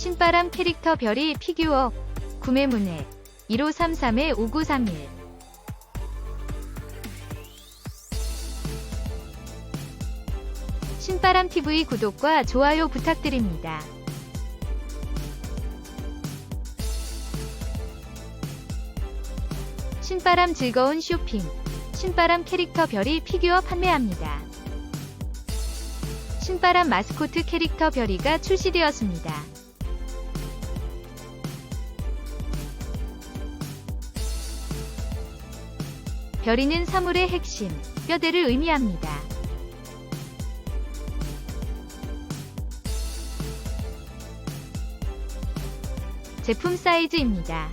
신바람 캐릭터 별이 피규어 구매 문의 1533-5931 신바람 TV 구독과 좋아요 부탁드립니다. 신바람 즐거운 쇼핑 신바람 캐릭터 별이 피규어 판매합니다. 신바람 마스코트 캐릭터 별이가 출시되었습니다. 별이는 사물의 핵심, 뼈대를 의미합니다. 제품 사이즈입니다.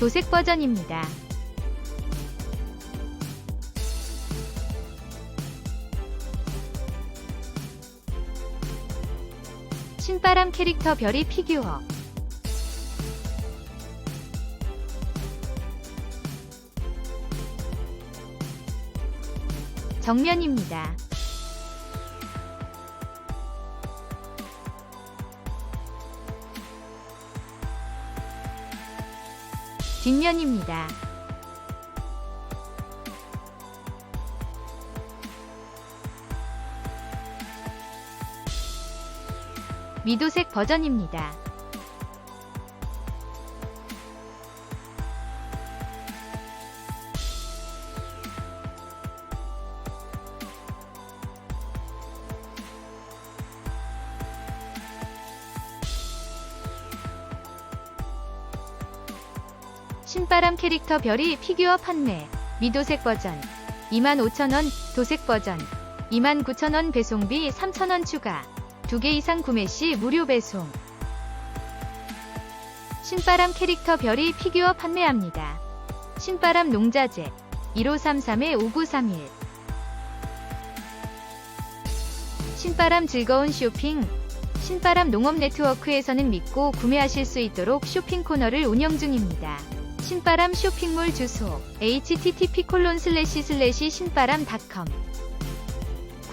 도색 버전입니다. 신바람 캐릭터 별이 피규어 정면입니다. 뒷면입니다. 미도색 버전입니다. 신바람 캐릭터 별이 피규어 판매 미도색 버전 25,000원 도색 버전 29,000원 배송비 3,000원 추가 2개 이상 구매 시 무료 배송 신바람 캐릭터 별이 피규어 판매합니다. 신바람 농자재 1533-5931 신바람 즐거운 쇼핑 신바람 농업 네트워크에서는 믿고 구매하실 수 있도록 쇼핑 코너를 운영 중입니다. 신바람 쇼핑몰 주소 http 신바람닷컴